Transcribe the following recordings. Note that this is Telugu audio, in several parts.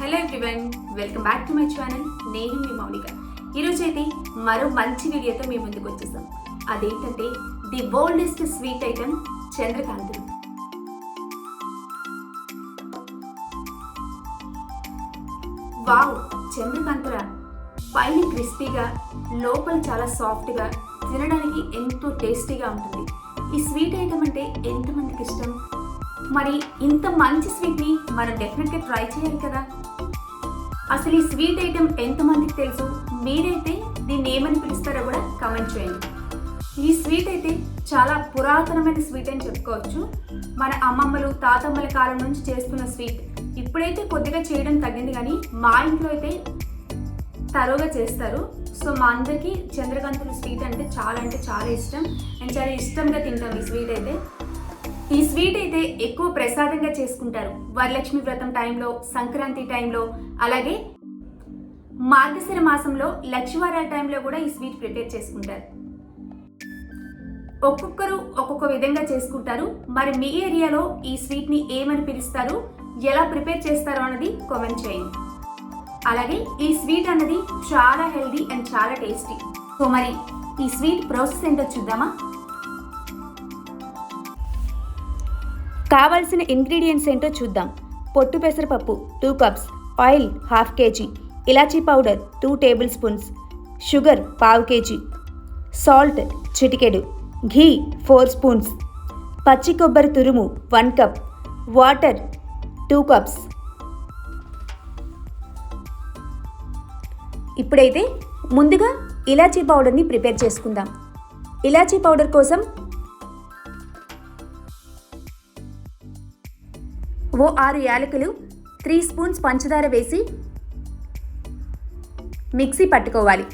Hello everyone welcome back to my channel నేను మీ మౌనిక. ఈరోజు అయితే మరో మంచి వీడియోతో మీ ముందుకు వచ్చేసాం. అదేంటంటే ది ఓల్డెస్ట్ స్వీట్ ఐటమ్ చంద్రకాంతులు వావ్ చంద్రకాంతుల పైన క్రిస్పీగా లోపల చాలా సాఫ్ట్గా తినడానికి ఎంతో టేస్టీగా ఉంటుంది. ఈ స్వీట్ ఐటమ్ అంటే ఎంతమందికి ఇష్టం మరి ఇంత మంచి స్వీట్ని మనం డెఫినెట్గా ట్రై చేయాలి కదా? అసలు ఈ స్వీట్ ఐటెం ఎంతమందికి తెలుసు? మీరైతే దీన్ని ఏమని పిలుస్తారో కూడా కమెంట్ చేయండి. ఈ స్వీట్ అయితే చాలా పురాతనమైన స్వీట్ అని చెప్పుకోవచ్చు. మన అమ్మమ్మలు తాతమ్మల కాలం నుంచి చేస్తున్న స్వీట్. ఇప్పుడైతే కొద్దిగా చేయడం తగ్గింది కానీ మా ఇంట్లో అయితే తరువుగా చేస్తారు. సో మా అందరికీ చంద్రకాంతులు స్వీట్ అంటే చాలా అంటే చాలా ఇష్టం. అండ్ చాలా ఇష్టంగా తింటాం ఈ స్వీట్ అయితే. ఈ స్వీట్ అయితే ఎక్కువ ప్రసాదంగా చేసుకుంటారు. వరలక్ష్మి వ్రతం టైంలో సంక్రాంతి టైంలో అలాగే మార్గశిర మాసంలో లక్ష్మీవారాల టైంలో కూడా ఈ స్వీట్ ప్రిపేర్ చేసుకుంటారు. ఒక్కొక్కరు ఒక్కొక్క విధంగా చేసుకుంటారు. మరి మీ ఏరియాలో ఈ స్వీట్ని ఏమని పిలుస్తారు? ఎలా ప్రిపేర్ చేస్తారో అన్నది కామెంట్ చేయండి. అలాగే ఈ స్వీట్ అన్నది చాలా హెల్దీ అండ్ చాలా టేస్టీ. సో మరి ఈ స్వీట్ ప్రాసెస్ ఏంటో చూద్దామా? కావాల్సిన ఇంగ్రీడియంట్స్ ఏంటో చూద్దాం. పొట్టు పెసరపప్పు two cups oil half KG ఇలాచీ powder two tablespoons sugar పావు కేజీ సాల్ట్ చిటికెడు ఘీ ఫోర్ స్పూన్స్ పచ్చి కొబ్బరి తురుము one cup water two cups ఇప్పుడైతే ముందుగా ఇలాచీ పౌడర్ని ప్రిపేర్ చేసుకుందాం. ఇలాచీ పౌడర్ కోసం ఓ ఆరు యాలకులు త్రీ స్పూన్స్ పంచదార వేసి మిక్సీ పట్టుకోవాలి.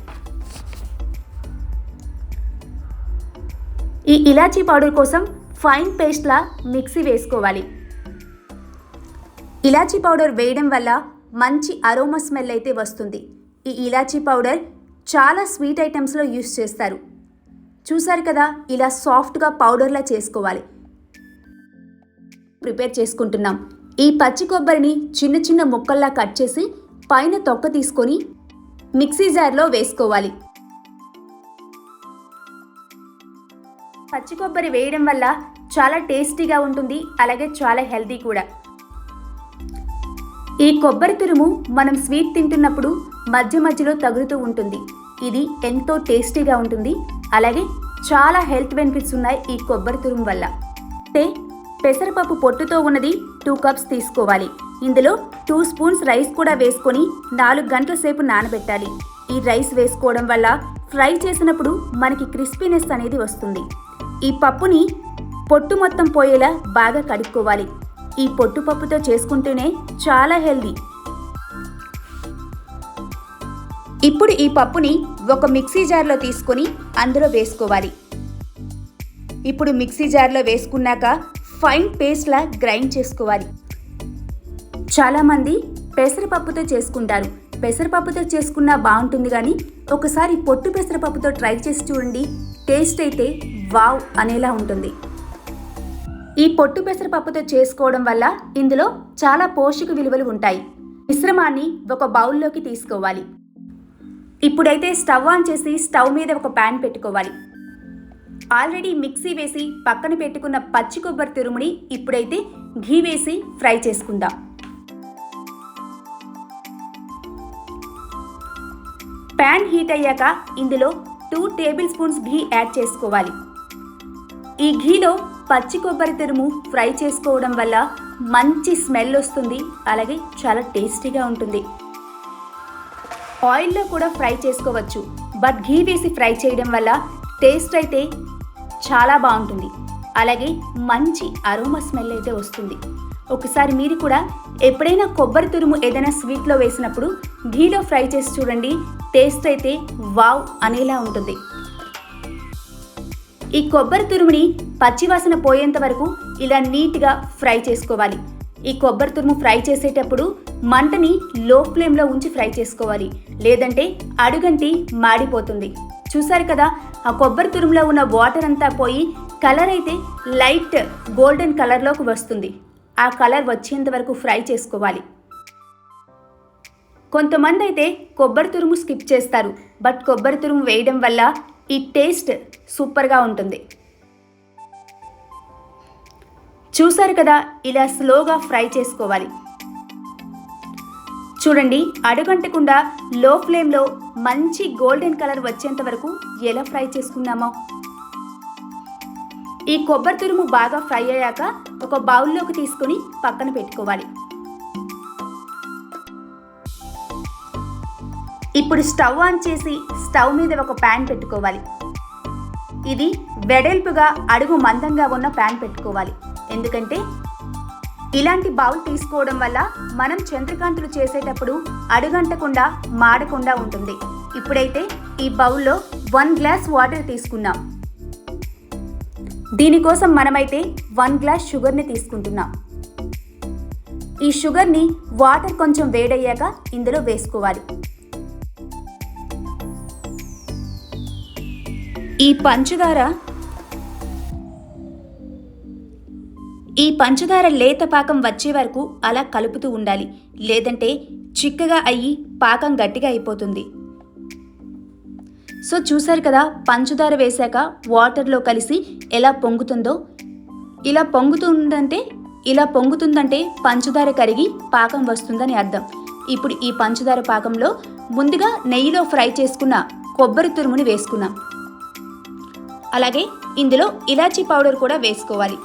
ఈ ఇలాచీ పౌడర్ కోసం ఫైన్ పేస్ట్లా మిక్సీ వేసుకోవాలి. ఇలాచీ పౌడర్ వేయడం వల్ల మంచి అరోమా స్మెల్ అయితే వస్తుంది. ఈ ఇలాచీ పౌడర్ చాలా స్వీట్ ఐటమ్స్లో యూస్ చేస్తారు. చూసారు కదా ఇలా సాఫ్ట్గా పౌడర్లా చేసుకోవాలి. ప్రిపేర్ చేసుకుంటున్నాం. ఈ పచ్చి కొబ్బరిని చిన్న చిన్న ముక్కల్లా కట్ చేసి పైన తొక్క తీసుకొని మిక్సీ జార్లో వేసుకోవాలి. పచ్చి కొబ్బరి వేయడం వల్ల చాలా టేస్టీగా ఉంటుంది అలాగే చాలా హెల్తీ కూడా. ఈ కొబ్బరి తురుము మనం స్వీట్ తింటున్నప్పుడు మధ్య మధ్యలో తగులుతూ ఉంటుంది. ఇది ఎంతో టేస్టీగా ఉంటుంది అలాగే చాలా హెల్త్ బెనిఫిట్స్ ఉన్నాయి ఈ కొబ్బరి తురుము వల్ల. అంటే పెసరపప్పు పొట్టుతో ఉన్నది టూ కప్స్ తీసుకోవాలి. ఇందులో టూ స్పూన్స్ రైస్ కూడా వేసుకొని నాలుగు గంటల సేపు నానబెట్టాలి. ఈ రైస్ వేసుకోవడం వల్ల ఫ్రై చేసినప్పుడు మనకి క్రిస్పీనెస్ అనేది వస్తుంది. ఈ పప్పుని పొట్టు మొత్తం పోయేలా బాగా కడుక్కోవాలి. ఈ పొట్టు పప్పుతో చేసుకుంటేనే చాలా హెల్దీ. ఇప్పుడు ఈ పప్పుని ఒక మిక్సీ జార్లో తీసుకొని అందులో వేసుకోవాలి. ఇప్పుడు మిక్సీ జార్లో వేసుకున్నాక ఫైన్ పేస్ట్లా గ్రైండ్ చేసుకోవాలి. చాలామంది పెసరపప్పుతో చేసుకుంటారు. పెసరపప్పుతో చేసుకున్నా బాగుంటుంది కానీ ఒకసారి పొట్టు పెసరపప్పుతో ట్రై చేసి చూడండి. టేస్ట్ అయితే వావ్ అనేలా ఉంటుంది. ఈ పొట్టు పెసరపప్పుతో చేసుకోవడం వల్ల ఇందులో చాలా పోషక విలువలు ఉంటాయి. మిశ్రమాన్ని ఒక బౌల్లోకి తీసుకోవాలి. ఇప్పుడైతే స్టవ్ ఆన్ చేసి స్టవ్ మీద ఒక ప్యాన్ పెట్టుకోవాలి. ఆల్రెడీ మిక్సీ వేసి పక్కన పెట్టుకున్న పచ్చి కొబ్బరి తురుముని ఇప్పుడైతే ఘీ వేసి ఫ్రై చేసుకుందాం. ప్యాన్ హీట్ అయ్యాక ఇందులో టూ టేబుల్ స్పూన్స్ ఘీ యాడ్ చేసుకోవాలి. ఈ ఘీలో పచ్చి కొబ్బరి తురుము ఫ్రై చేసుకోవడం వల్ల మంచి స్మెల్ వస్తుంది అలాగే చాలా టేస్టీగా ఉంటుంది. ఆయిల్లో కూడా ఫ్రై చేసుకోవచ్చు బట్ ఘీ వేసి ఫ్రై చేయడం వల్ల టేస్ట్ అయితే చాలా బాగుంటుంది. అలాగే మంచి అరోమా స్మెల్ అయితే వస్తుంది. ఒకసారి మీరు కూడా ఎప్పుడైనా కొబ్బరి తురుము ఏదైనా స్వీట్లో వేసినప్పుడు ఘీలో ఫ్రై చేసి చూడండి. టేస్ట్ అయితే వావ్ అనేలా ఉంటుంది. ఈ కొబ్బరి తురుముని పచ్చివాసన పోయేంత వరకు ఇలా నీట్గా ఫ్రై చేసుకోవాలి. ఈ కొబ్బరి తురుము ఫ్రై చేసేటప్పుడు మంటని లో ఫ్లేమ్లో ఉంచి ఫ్రై చేసుకోవాలి. లేదంటే అడుగంటి మాడిపోతుంది. చూసారు కదా ఆ కొబ్బరి తురుములో ఉన్న వాటర్ అంతా పోయి కలర్ అయితే లైట్ గోల్డెన్ కలర్లోకి వస్తుంది. ఆ కలర్ వచ్చేంత వరకు ఫ్రై చేసుకోవాలి. కొంతమంది అయితే కొబ్బరి తురుము స్కిప్ చేస్తారు బట్ కొబ్బరి తురుము వేయడం వల్ల ఈ టేస్ట్ సూపర్గా ఉంటుంది. చూసారు కదా ఇలా స్లోగా ఫ్రై చేసుకోవాలి. చూడండి అడుగంటకుండా లో ఫ్లేమ్లో మంచి గోల్డెన్ కలర్ వచ్చేంత వరకు ఎలా ఫ్రై చేసుకున్నామో ఈ కొబ్బరి తురుము బాగా ఫ్రై అయ్యాక ఒక బౌల్లోకి తీసుకొని పక్కన పెట్టుకోవాలి. ఇప్పుడు స్టవ్ ఆన్ చేసి స్టవ్ మీద ఒక ప్యాన్ పెట్టుకోవాలి. ఇది వెడల్పుగా అడుగు మందంగా ఉన్న ప్యాన్ పెట్టుకోవాలి. ఎందుకంటే ఇలాంటి బౌల్ తీసుకోవడం వల్ల మనం చంద్రకాంతులు చేసేటప్పుడు అడుగంటకుండా మాడకుండా ఉంటుంది. ఇప్పుడైతే ఈ బౌల్లో వన్ గ్లాస్ వాటర్ తీసుకున్నాం దీనికోసం మనమైతే వన్ గ్లాస్ షుగర్ని తీసుకుంటున్నాం. ఈ షుగర్ని వాటర్ కొంచెం వేడయ్యాక ఇందులో వేసుకోవాలి. ఈ పంచదార ఈ పంచదార లేత పాకం వచ్చే వరకు అలా కలుపుతూ ఉండాలి. లేదంటే చిక్కగా అయ్యి పాకం గట్టిగా అయిపోతుంది. సో చూసారు కదా పంచదార వేశాక వాటర్లో కలిసి ఎలా పొంగుతుందో? ఇలా పొంగుతుందంటే ఇలా పొంగుతుందంటే పంచదార కరిగి పాకం వస్తుందని అర్థం. ఇప్పుడు ఈ పంచదార పాకంలో ముందుగా నెయ్యిలో ఫ్రై చేసుకున్న కొబ్బరి తురుముని వేసుకున్నాం అలాగే ఇందులో ఇలాచీ పౌడర్ కూడా వేసుకోవాలి.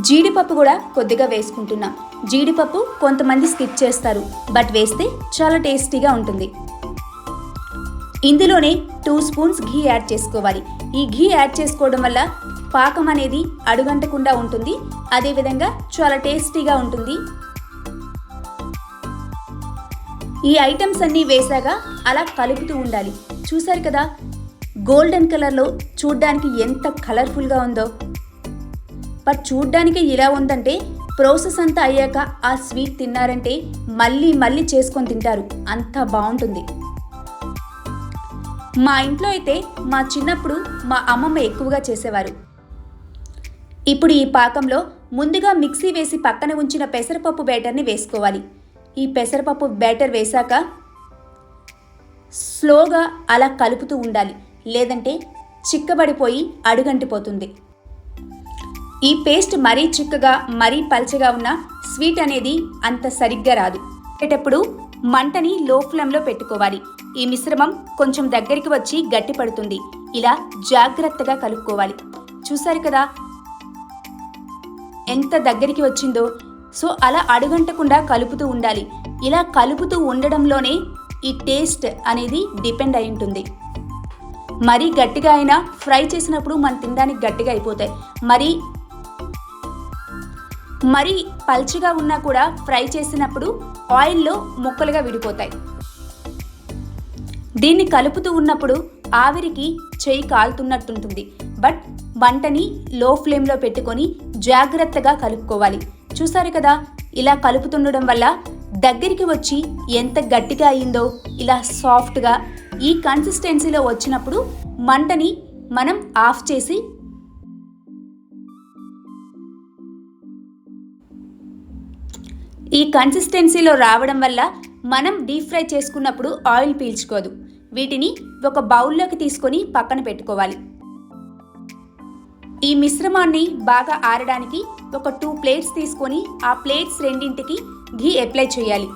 జీడిపప్పు కూడా కొద్దిగా వేసుకుంటున్నాం. జీడిపప్పు కొంతమంది స్కిప్ చేస్తారు బట్ వేస్తే చాలా టేస్టీగా ఉంటుంది. ఇందులోనే టూ స్పూన్స్ ఘీ యాడ్ చేసుకోవాలి. ఈ ఘీ యాడ్ చేసుకోవడం వల్ల పాకం అనేది అడుగంటకుండా ఉంటుంది అదేవిధంగా చాలా టేస్టీగా ఉంటుంది. ఈ ఐటమ్స్ అన్నీ వేసాక అలా కలుపుతూ ఉండాలి. చూసారు కదా గోల్డెన్ కలర్లో చూడ్డానికి ఎంత కలర్ఫుల్గా ఉందో. బట్ చూడ్డానికి ఇలా ఉందంటే ప్రాసెస్ అంతా అయ్యాక ఆ స్వీట్ తిన్నారంటే మళ్ళీ మళ్ళీ చేసుకొని తింటారు. అంత బాగుంటుంది. మా ఇంట్లో అయితే మా చిన్నప్పుడు మా అమ్మమ్మ ఎక్కువగా చేసేవారు. ఇప్పుడు ఈ పాకంలో ముందుగా మిక్సీ వేసి పక్కన ఉంచిన పెసరపప్పు బ్యాటర్ని వేసుకోవాలి. ఈ పెసరపప్పు బ్యాటర్ వేశాక స్లోగా అలా కలుపుతూ ఉండాలి. లేదంటే చిక్కబడిపోయి అడుగంటిపోతుంది. ఈ పేస్ట్ మరీ చిక్కగా మరీ పల్చగా ఉన్న స్వీట్ అనేది అంత సరిగ్గా రాదు. పెట్టేటప్పుడు మంటని లో ఫ్లేమ్లో పెట్టుకోవాలి. ఈ మిశ్రమం కొంచెం దగ్గరికి వచ్చి గట్టి పడుతుంది ఇలా జాగ్రత్తగా కలుపుకోవాలి. చూసారు కదా? ఎంత దగ్గరికి వచ్చిందో. సో అలా అడుగంటకుండా కలుపుతూ ఉండాలి. ఇలా కలుపుతూ ఉండడంలోనే ఈ టేస్ట్ అనేది డిపెండ్ అయి ఉంటుంది. మరీ గట్టిగా అయినా ఫ్రై చేసినప్పుడు మనం తినడానికి గట్టిగా అయిపోతాయి. మరి మరీ పల్చిగా ఉన్నా కూడా ఫ్రై చేసినప్పుడు ఆయిల్లో ముక్కలుగా విడిపోతాయి. దీన్ని కలుపుతూ ఉన్నప్పుడు ఆవిరికి చేయి కాలుతున్నట్టుంటుంది. బట్ వంటని లో ఫ్లేమ్లో పెట్టుకొని జాగ్రత్తగా కలుపుకోవాలి. చూసారు కదా ఇలా కలుపుతుండడం వల్ల దగ్గరికి వచ్చి ఎంత గట్టిగా అయిందో ఇలా సాఫ్ట్గా ఈ కన్సిస్టెన్సీలో వచ్చినప్పుడు మంటని మనం ఆఫ్ చేసి ఈ కన్సిస్టెన్సీలో రావడం వల్ల మనం డీప్ ఫ్రై చేసుకున్నప్పుడు ఆయిల్ పీల్చుకోదు. వీటిని ఒక బౌల్లోకి తీసుకొని పక్కన పెట్టుకోవాలి. ఈ మిశ్రమాన్ని బాగా ఆరడానికి ఒక టూ ప్లేట్స్ తీసుకొని ఆ ప్లేట్స్ రెండింటికి ఘీ అప్లై చేయాలి.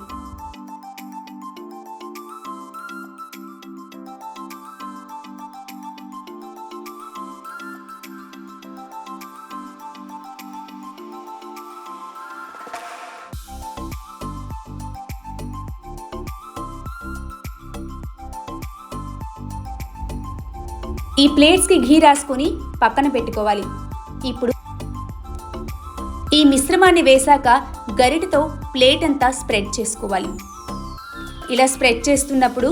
ఈ ప్లేట్స్కి ఘీ రాసుకొని పక్కన పెట్టుకోవాలి. ఇప్పుడు ఈ మిశ్రమాన్ని వేశాక గరిటతో ప్లేట్ అంతా స్ప్రెడ్ చేసుకోవాలి. ఇలా స్ప్రెడ్ చేస్తున్నప్పుడు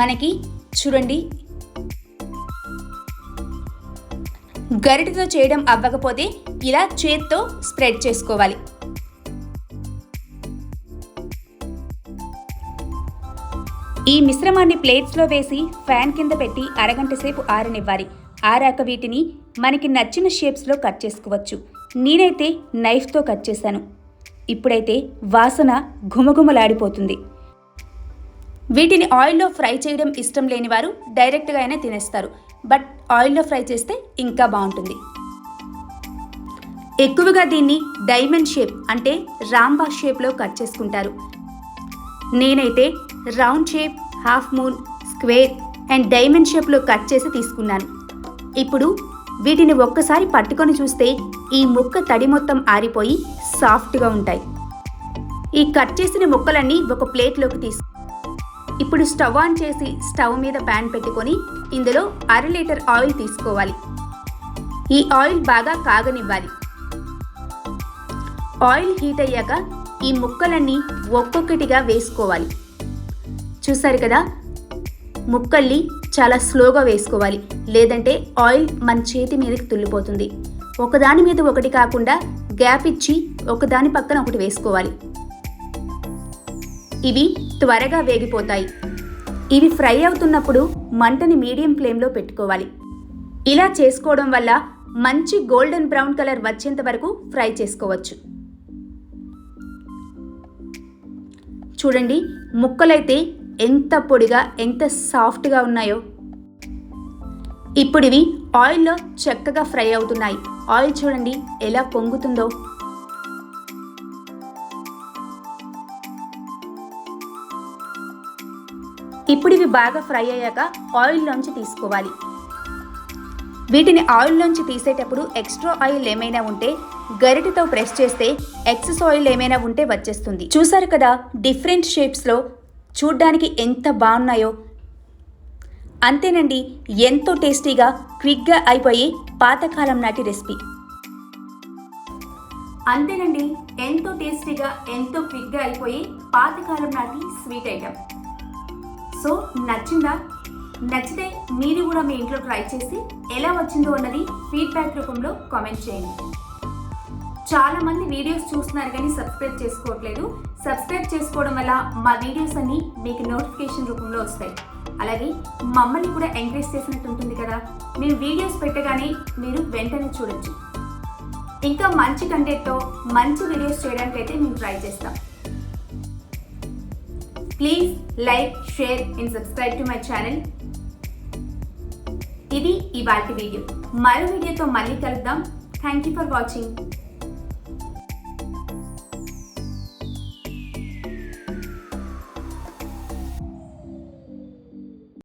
మనకి చూడండి. గరిటతో చేయడం అవ్వకపోతే ఇలా చేత్తో స్ప్రెడ్ చేసుకోవాలి. ఈ మిశ్రమాన్ని ప్లేట్స్లో వేసి ఫ్యాన్ కింద పెట్టి అరగంట సేపు ఆరనివ్వాలి. ఆరాక వీటిని మనకి నచ్చిన షేప్స్లో కట్ చేసుకోవచ్చు. నేనైతే నైఫ్తో కట్ చేశాను. ఇప్పుడైతే వాసన ఘుమఘుమలాడిపోతుంది. వీటిని ఆయిల్లో ఫ్రై చేయడం ఇష్టం లేని వారు డైరెక్ట్గా అయినా తినేస్తారు. బట్ ఆయిల్లో ఫ్రై చేస్తే ఇంకా బాగుంటుంది. ఎక్కువగా దీన్ని డైమండ్ షేప్ అంటే రాంబా షేప్లో కట్ చేసుకుంటారు. నేనైతే round shape half moon square and diamond షేప్లో కట్ చేసి తీసుకున్నాను. ఇప్పుడు వీటిని ఒక్కసారి పట్టుకొని చూస్తే ఈ ముక్క తడి మొత్తం ఆరిపోయి సాఫ్ట్గా ఉంటాయి. ఈ కట్ చేసిన ముక్కలన్నీ ఒక ప్లేట్లోకి తీసు ఇప్పుడు స్టవ్ ఆన్ చేసి స్టవ్ మీద ప్యాన్ పెట్టుకొని ఇందులో అర లీటర్ ఆయిల్ తీసుకోవాలి. ఈ ఆయిల్ బాగా కాగనివ్వాలి. ఆయిల్ హీట్ అయ్యాక ఈ ముక్కలన్నీ ఒక్కొక్కటిగా వేసుకోవాలి. చూసారు కదా? ముక్కల్ని చాలా స్లోగా వేసుకోవాలి. లేదంటే ఆయిల్ మన చేతి మీదకి తుల్లిపోతుంది. ఒకదాని మీద ఒకటి కాకుండా గ్యాప్ ఇచ్చి ఒకదాని పక్కన ఒకటి వేసుకోవాలి. ఇవి త్వరగా వేగిపోతాయి. ఇవి ఫ్రై అవుతున్నప్పుడు మంటని మీడియం ఫ్లేమ్లో పెట్టుకోవాలి. ఇలా చేసుకోవడం వల్ల మంచి గోల్డెన్ బ్రౌన్ కలర్ వచ్చేంత వరకు ఫ్రై చేసుకోవచ్చు. చూడండి ముక్కలైతే ఎంత పొడిగా ఎంత సాఫ్ట్గా ఉన్నాయో. ఇప్పుడు ఇవి ఆయిల్లో చక్కగా ఫ్రై అవుతున్నాయి. ఆయిల్ చూడండి ఎలా పొంగుతుందో. ఇప్పుడు ఇవి బాగా ఫ్రై అయ్యాక ఆయిల్లోంచి తీసుకోవాలి. వీటిని ఆయిల్లోంచి తీసేటప్పుడు ఎక్స్ట్రా ఆయిల్ ఏమైనా ఉంటే గరిటెతో ప్రెస్ చేస్తే ఎక్సెస్ ఆయిల్ ఏమైనా ఉంటే వచ్చేస్తుంది. చూసారు కదా డిఫరెంట్ షేప్స్లో చూడ్డానికి ఎంత బాగున్నాయో. అంతేనండి ఎంతో టేస్టీగా క్విక్గా అయిపోయే పాతకాలం నాటి రెసిపీ. అంతేనండి ఎంతో టేస్టీగా ఎంతో క్విక్గా అయిపోయి పాతకాలం నాటి స్వీట్ ఐటమ్ సో నచ్చిందా? నచ్చితే మీరు కూడా మీ ఇంట్లో ట్రై చేసి ఎలా వచ్చిందో అన్నది ఫీడ్బ్యాక్ రూపంలో కామెంట్ చేయండి. చాలామంది వీడియోస్ చూస్తున్నారు కానీ సబ్స్క్రైబ్ చేసుకోవట్లేదు. సబ్స్క్రైబ్ చేసుకోవడం వల్ల మా వీడియోస్ అన్ని మీకు నోటిఫికేషన్ రూపంలో వస్తాయి. అలాగే మమ్మల్ని కూడా ఎంకరేజ్ చేసినట్టు ఉంటుంది కదా. మేము వీడియోస్ పెట్టగానే మీరు వెంటనే చూడొచ్చు. ఇంకా మంచి కంటెంట్తో మంచి వీడియోస్ చేయడానికైతే మేము ట్రై చేస్తాం. Please like share and subscribe to my channel. ఇది ఇవాటి వీడియో. మరో వీడియోతో మళ్ళీ కలుద్దాం. Thank you for watching